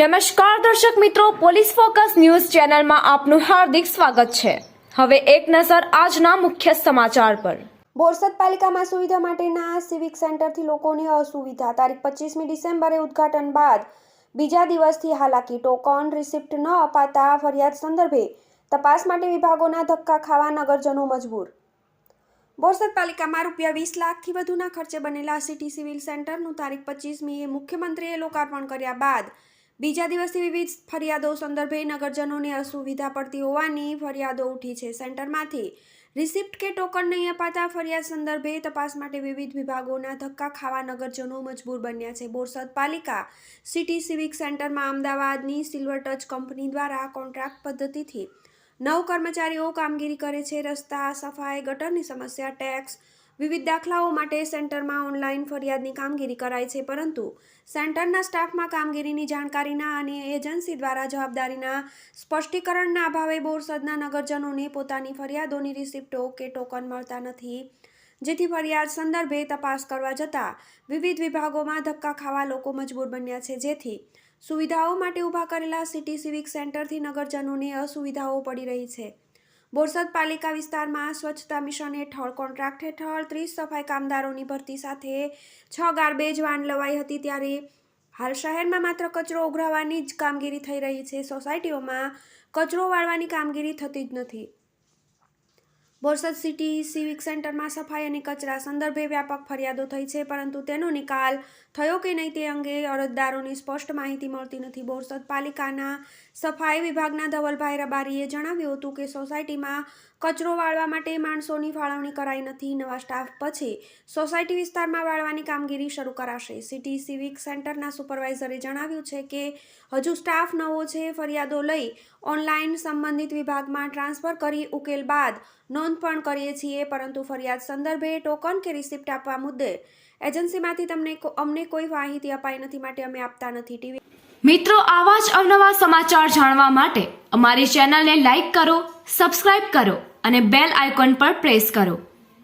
નમસ્કાર દર્શક મિત્રો, પોલીસ ફોકસ ન્યૂઝ ચેનલમાં આપનું હાર્દિક સ્વાગત છે. હવે એક નજર આજના મુખ્ય સમાચાર પર. બોરસદ પાલિકામાં સુવિધા માટેના સિવિક સેન્ટરથી લોકોને અસુવિધા. તારીખ પચીસમી ડિસેમ્બરે ઉદઘાટન બાદ બીજા દિવસથી હાલાકી. ટોકન રિસિપ્ટ ન અપાતા ફરિયાદ સંદર્ભે તપાસ માટે વિભાગોના ધક્કા ખાવા નગરજનો મજબૂર. બોરસદ પાલિકામાં રૂપિયા વીસ લાખથી વધુના ખર્ચે બનેલા સિટી સિવિલ સેન્ટરનું તારીખ પચીસમીએ મુખ્યમંત્રીએ લોકાર્પણ કર્યા બાદ બીજા દિવસથી વિવિધ ફરિયાદો સંદર્ભે નગરજનોને અસુવિધા પડતી હોવાની ફરિયાદો ઉઠી છે. સેન્ટરમાંથી રિસિપ્ટ કે ટોકન નહીં અપાતા ફરિયાદ સંદર્ભે તપાસ માટે વિવિધ વિભાગોના ધક્કા ખાવા નગરજનો મજબૂર બન્યા છે. બોરસદ પાલિકા સિટી સિવિક સેન્ટરમાં અમદાવાદની સિલ્વર ટચ કંપની દ્વારા કોન્ટ્રાક્ટ પદ્ધતિથી નવ કર્મચારીઓ કામગીરી કરે છે. રસ્તા, સફાઈ, ગટરની સમસ્યા, ટેક્સ વિવિધ દાખલાઓ માટે સેન્ટરમાં ઓનલાઈન ફરિયાદની કામગીરી કરાય છે, પરંતુ સેન્ટરના સ્ટાફમાં કામગીરીની જાણકારીના અને એજન્સી દ્વારા જવાબદારીના સ્પષ્ટીકરણના અભાવે બોરસદના નગરજનોને પોતાની ફરિયાદોની રિસિપ્ટો કે ટોકન મળતા નથી. જેથી ફરિયાદ સંદર્ભે તપાસ કરવા જતાં વિવિધ વિભાગોમાં ધક્કા ખાવા લોકો મજબૂર બન્યા છે. જેથી સુવિધાઓ માટે ઊભા કરેલા સિટી સિવિક સેન્ટરથી નગરજનોને અસુવિધાઓ પડી રહી છે. બોરસદ પાલિકા વિસ્તારમાં સ્વચ્છતા મિશન હેઠળ કોન્ટ્રાક્ટ હેઠળ ત્રીસ સફાઈ કામદારોની ભરતી સાથે છ ગાર્બેજ વાન લવાઈ હતી ત્યારે હાલ શહેરમાં માત્ર કચરો ઉઘરાવવાની જ કામગીરી થઈ રહી છે. સોસાયટીઓમાં કચરો વાળવાની કામગીરી થતી જ નથી. બોરસદ સિટી સિવિક સેન્ટરમાં સફાઈ અને કચરા સંદર્ભે વ્યાપક ફરિયાદો થઈ છે, પરંતુ તેનો નિકાલ થયો કે નહીં તે અંગે અરજદારોની સ્પષ્ટ માહિતી મળતી નથી. બોરસદ પાલિકાના સફાઈ વિભાગના ધવલભાઈ રબારીએ જણાવ્યું હતું કે સોસાયટીમાં કચરો વાળવા માટે માણસોની ફાળવણી કરાઈ નથી. નવા સ્ટાફ પછી સોસાયટી વિસ્તારમાં વાળવાની કામગીરી શરૂ કરાશે. સિટી સિવિક સેન્ટરના સુપરવાઇઝરે જણાવ્યું છે કે હજુ સ્ટાફ નવો છે. ફરિયાદો લઈ ઓનલાઈન સંબંધિત વિભાગમાં ટ્રાન્સફર કરી ઉકેલ બાદ નોંધ પણ કરીએ છીએ, પરંતુ ફરિયાદ સંદર્ભે ટોકન કે રિસિપ્ટ આપવા મુદ્દે એજન્સીમાંથી તમને અમને કોઈ માહિતી અપાઈ નથી, માટે અમે આપતા નથી ટીવી. મિત્રો, આવા જ અવનવા સમાચાર જાણવા માટે અમારી ચેનલને લાઈક કરો, સબસ્ક્રાઇબ કરો અને બેલ આઇકોન પર પ્રેસ કરો,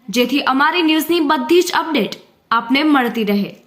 જેથી અમારી ન્યૂઝની બધી જ અપડેટ આપને મળતી રહે.